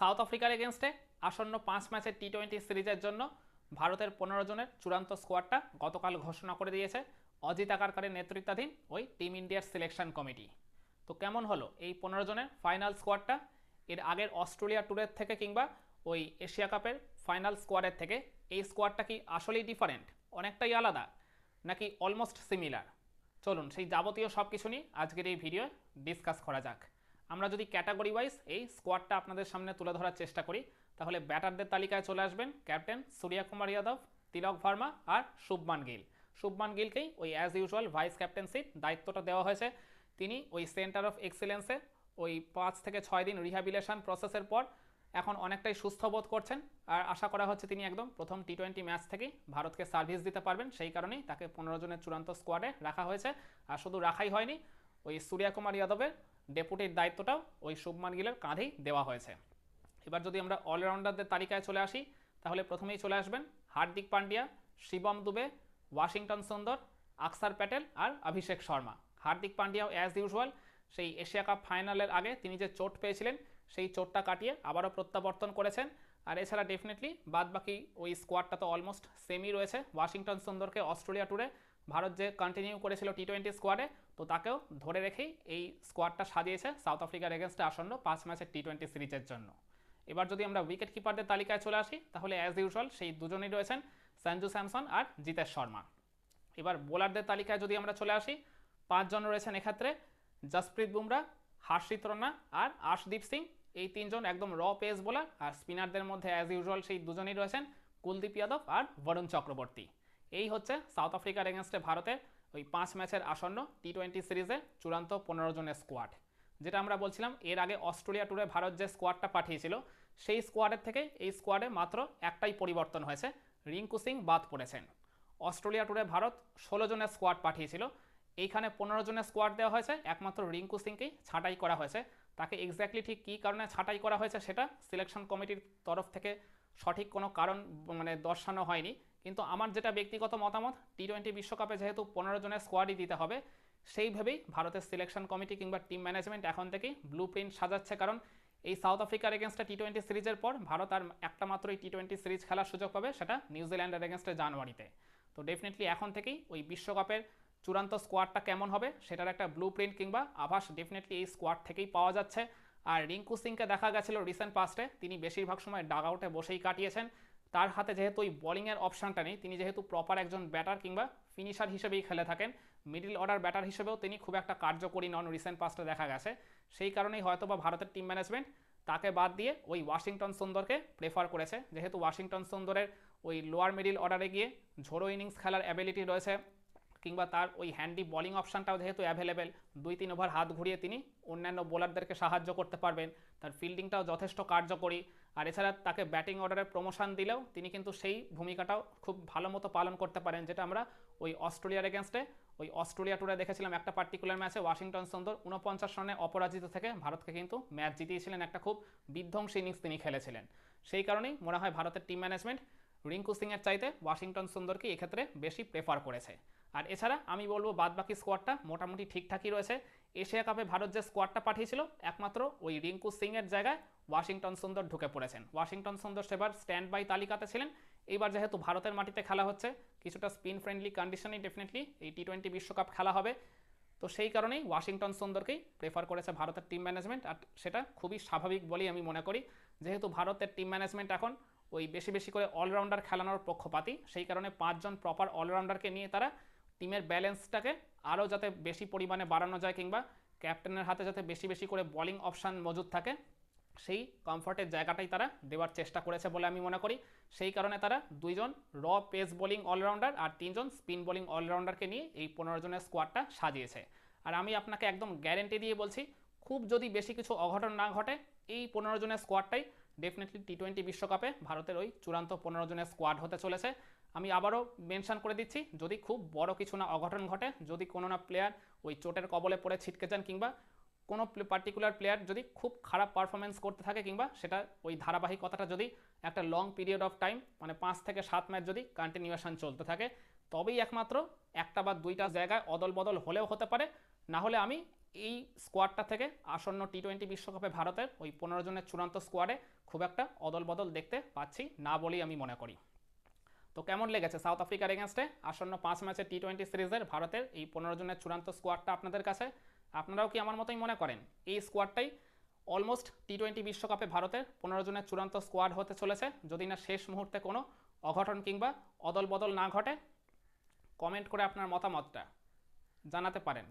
South আফ্রিকার এগেনস্টে আসন্ন পাঁচ ম্যাচের টি টোয়েন্টি সিরিজের জন্য ভারতের পনেরো জনের চূড়ান্ত স্কোয়াডটা গতকাল ঘোষণা করে দিয়েছে অজিত আকারকারের নেতৃত্বাধীন ওই টিম ইন্ডিয়ার সিলেকশন কমিটি তো কেমন হলো এই পনেরো জনের ফাইনাল স্কোয়াডটা এর আগের অস্ট্রেলিয়া ট্যুরের থেকে কিংবা ওই এশিয়া কাপের ফাইনাল স্কোয়াডের থেকে এই স্কোয়াডটা কি আসলেই ডিফারেন্ট অনেকটাই আলাদা, নাকি অলমোস্ট সিমিলার চলুন সেই যাবতীয় সব কিছু নিয়ে আজকের এই ভিডিও ডিসকাস করা যাক। আমরা যদি ক্যাটাগরি ওয়াইজ এই স্কোয়াডটা আপনাদের সামনে তুলে ধরার চেষ্টা করি, তাহলে ব্যাটারদের তালিকায় চলে আসবেন ক্যাপ্টেন সূর্যা কুমার যাদব, তিলক ভার্মা আর শুভমান গিল। শুভমান গিলকেই ওই অ্যাজ ইউজুয়াল ভাইস ক্যাপ্টেন্সির দায়িত্বটা দেওয়া হয়েছে। তিনি ওই সেন্টার অফ এক্সেলেন্সে ওই পাঁচ থেকে ছয় দিন রিহ্যাবিলেশন প্রসেসের পর এখন অনেকটাই সুস্থ বোধ করছেন। আর আশা করা হচ্ছে তিনি একদম প্রথম টি টোয়েন্টি ম্যাচ থেকেই ভারতকে সার্ভিস দিতে পারবেন। সেই কারণেই তাকে পনেরো জনের চূড়ান্ত স্কোয়াডে রাখা হয়েছে। আর শুধু রাখাই হয়নি, ওই সূর্যা কুমার যাদবের ডেপুটির দায়িত্বটাও ওই শুভমান গিলের কাঁধেই দেওয়া হয়েছে। এবার যদি আমরা অলরাউন্ডারদের তালিকায় চলে আসি, তাহলে প্রথমেই চলে আসবেন হার্দিক পান্ডিয়া, শিবম দুবে, ওয়াশিংটন সুন্দর, আকসার প্যাটেল আর অভিষেক শর্মা। হার্দিক পান্ডিয়াও অ্যাজ ইউজুয়াল সেই এশিয়া কাপ ফাইনালের আগে তিনি যে চোট পেয়েছিলেন, সেই চোটটা কাটিয়ে আবারও প্রত্যাবর্তন করেছেন। আর এছাড়া ডেফিনেটলি বাদবাকি ওই স্কোয়াডটা তো অলমোস্ট সেমই রয়েছে। ওয়াশিংটন সুন্দরকে অস্ট্রেলিয়া ট্যুরে ভারত যে কন্টিনিউ করেছিল টি টোয়েন্টি স্কোয়াডে তো তাকেও ধরে রেখেই এই স্কোয়াডটা সাজিয়েছে সাউথ আফ্রিকার এগেনস্টে আসন্ন পাঁচ ম্যাচের টি টোয়েন্টি সিরিজের জন্য। এবার যদি আমরা উইকেট কিপারদের তালিকায় চলে আসি, তাহলে অ্যাজ ইউজুয়াল সেই দুজনেই রয়েছেন সঞ্জু স্যামসন আর জিতেশ শর্মা। এবার বোলারদের তালিকায় যদি আমরা চলে আসি, পাঁচজন রয়েছেন এক্ষেত্রে জসপ্রীত বুমরা হার্ষিত রানা আর আশদীপ সিং এই তিনজন একদম র পেস বোলার আর স্পিনারদের মধ্যে অ্যাজ ইউজুয়াল সেই দুজনেই রয়েছেন কুলদীপ যাদব আর বরুণ চক্রবর্তী। এই হচ্ছে সাউথ আফ্রিকার এগেনস্টে ভারতের ওই পাঁচ ম্যাচের আসন্ন টি টোয়েন্টি সিরিজে চূড়ান্ত পনেরো জনের স্কোয়াড যেটা আমরা বলছিলাম, এর আগে অস্ট্রেলিয়া ট্যুরে ভারত যে স্কোয়াডটা পাঠিয়েছিল, সেই স্কোয়াডের থেকে এই স্কোয়াডে মাত্র একটাই পরিবর্তন হয়েছে, রিঙ্কু সিং বাদ পড়েছেন। অস্ট্রেলিয়া ট্যুরে ভারত ষোলো জনের স্কোয়াড পাঠিয়েছিল, এইখানে পনেরো জনের স্কোয়াড দেওয়া হয়েছে, একমাত্র রিঙ্কু সিংকেই ছাঁটাই করা হয়েছে তাকে এক্স্যাক্টলি ঠিক কী কারণে ছাঁটাই করা হয়েছে সেটা সিলেকশন কমিটির তরফ থেকে সঠিক কোনো কারণ মানে দর্শানো হয়নি। কিন্তু আমার যেটা ব্যক্তিগত মতামত টি টোয়েন্টি বিশ্বকাপে যেহেতু পনেরো জনের স্কোয়াডই দিতে হবে সেইভাবেই ভারতের সিলেকশন কমিটি কিংবা টিম ম্যানেজমেন্ট এখন থেকেই ব্লু প্রিন্ট সাজাচ্ছে। কারণ এই সাউথ আফ্রিকার এগেনস্টে টি টোয়েন্টি সিরিজের পর ভারত আর একটা মাত্রই টি টোয়েন্টি সিরিজ খেলার সুযোগ পাবে, সেটা নিউজিল্যান্ডের এগেনস্টে জানুয়ারিতে তো ডেফিনেটলি এখন থেকেই ওই বিশ্বকাপের চূড়ান্ত স্কোয়াডটা কেমন হবে সেটার একটা ব্লু প্রিন্ট কিংবা আভাস ডেফিনেটলি এই স্কোয়াড থেকেই পাওয়া যাচ্ছে। আর রিঙ্কু সিংকে দেখা গেছিল রিসেন্ট পাস্টে তিনি বেশিরভাগ সময় ডাগ আউটে বসেই কাটিয়েছেন। তার হাতে যেহেতু ওই বোলিংয়ের অপশানটা নেই, তিনি যেহেতু প্রপার একজন ব্যাটার কিংবা ফিনিশার হিসেবেই খেলে থাকেন মিডিল অর্ডার ব্যাটার হিসেবেও তিনি খুব একটা কার্যকরী নন রিসেন্ট পাস্টে দেখা গেছে। সেই কারণেই হয়তো বা ভারতের টিম ম্যানেজমেন্ট তাকে বাদ দিয়ে ওই ওয়াশিংটন সুন্দরকে প্রেফার করেছে। যেহেতু ওয়াশিংটন সুন্দরের ওই লোয়ার মিডিল অর্ডারে গিয়ে ঝোড়ো ইনিংস খেলার অ্যাবিলিটি রয়েছে কিংবা তার ওই হ্যান্ডি বোলিং অপশানটাও যেহেতু অ্যাভেলেবেল দুই তিন ওভার হাত ঘুরিয়ে তিনি অন্যান্য বোলারদেরকে সাহায্য করতে পারবেন। তার ফিল্ডিংটাও যথেষ্ট কার্যকরী। আর এছাড়া তাকে ব্যাটিং অর্ডারের প্রমোশন দিলেও তিনি কিন্তু সেই ভূমিকাটাও খুব ভালো মতো পালন করতে পারেন, যেটা আমরা ওই অস্ট্রেলিয়ার এগেনস্টে ওই অস্ট্রেলিয়া টুরে দেখেছিলাম একটা পার্টিকুলার ম্যাচে ওয়াশিংটন সুন্দর উনপঞ্চাশ রানে অপরাজিত থেকে ভারতকে কিন্তু ম্যাচ জিতিয়েছিলেন একটা খুব বিধ্বংসী ইনিংস তিনি খেলেছিলেন। সেই কারণেই মনে হয় ভারতের টিম ম্যানেজমেন্ট রিঙ্কু সিংয়ের চাইতে ওয়াশিংটন সুন্দরকে এক্ষেত্রে বেশি প্রেফার করেছে। আর এছাড়া আমি বলব বাদবাকি স্কোয়াডটা মোটামুটি ঠিকঠাকই রয়েছে। এশিয়া কাপে ভারত যে স্কোয়াডটা পাঠিয়েছিল, একমাত্র ওই রিঙ্কু সিংয়ের জায়গায় ওয়াশিংটন সুন্দর ঢুকে পড়েছেন। ওয়াশিংটন সুন্দর সেবার স্ট্যান্ড বাই তালিকাতে ছিলেন। এইবার যেহেতু ভারতের মাটিতে খেলা হচ্ছে, কিছুটা স্পিন ফ্রেন্ডলি কন্ডিশনেই ডেফিনেটলি এই টি টোয়েন্টি বিশ্বকাপ খেলা হবে। তো সেই কারণেই ওয়াশিংটন সুন্দরকেই প্রেফার করেছে ভারতের টিম ম্যানেজমেন্ট আর সেটা খুবই স্বাভাবিক বলেই আমি মনে করি। যেহেতু ভারতের টিম ম্যানেজমেন্ট এখন ওই বেশি বেশি করে অলরাউন্ডার খেলানোর পক্ষপাতী, সেই কারণে পাঁচজন প্রপার অলরাউন্ডারকে নিয়ে তারা টিমের ব্যালেন্সটাকে আরও যাতে বেশি পরিমাণে বাড়ানো যায় কিংবা ক্যাপ্টেনের হাতে যাতে বেশি বেশি করে বোলিং অপশান মজুদ থাকে, সেই কমফর্টের জায়গাটাই তারা দেওয়ার চেষ্টা করেছে বলে আমি মনে করি। সেই কারণে তারা দুইজন র পেস বোলিং অলরাউন্ডার আর তিনজন স্পিন বোলিং অলরাউন্ডারকে নিয়ে এই পনেরো জনের স্কোয়াডটা সাজিয়েছে। আর আমি আপনাকে একদম গ্যারেন্টি দিয়ে বলছি, খুব যদি বেশি কিছু অঘটন না ঘটে, এই পনেরো জনের স্কোয়াডটাই ডেফিনেটলি টি টোয়েন্টি বিশ্বকাপে ভারতের ওই চূড়ান্ত পনেরো জনের স্কোয়াড হতে চলেছে। আমি আবারও মেনশন করে দিচ্ছি, যদি খুব বড় কিছু না অঘটন ঘটে, যদি কোনো না প্লেয়ার ওই চোটের কবলে পড়ে ছিটকে যান কিংবা কোনো পার্টিকুলার প্লেয়ার যদি খুব খারাপ পারফরমেন্স করতে থাকে কিংবা সেটা ওই ধারাবাহিকতাটা যদি একটা লং পিরিয়ড অফ টাইম মানে পাঁচ থেকে সাত ম্যাচ যদি কন্টিনিউশন চলতে থাকে, তবেই একমাত্র একটা বা দুইটা জায়গায় অদল বদল হলেও হতে পারে। না হলে আমি এই স্কোয়াডটা থেকে আসন্ন টি টোয়েন্টি বিশ্বকাপে ভারতের ওই পনেরো জনের চূড়ান্ত স্কোয়াডে খুব একটা অদল বদল দেখতে পাচ্ছি না বলেই আমি মনে করি। তো কেমন লেগেছে সাউথ আফ্রিকার এগেনস্টে আসন্ন পাঁচ ম্যাচের টি টোয়েন্টি সিরিজের ভারতের এই পনেরো জনের চূড়ান্ত স্কোয়াডটা আপনাদের কাছে? আপনারাও কি আমার মতোই মনে করেন? এই স্কোয়াডটাই অলমোস্ট টি টোয়েন্টি বিশ্বকাপে ভারতের পনেরো জনের চূড়ান্ত স্কোয়াড হতে চলেছে। যদি না শেষ মুহূর্তে কোনো অঘটন কিংবা অদল বদল না ঘটে কমেন্ট করে আপনার মতামতটা জানাতে পারেন।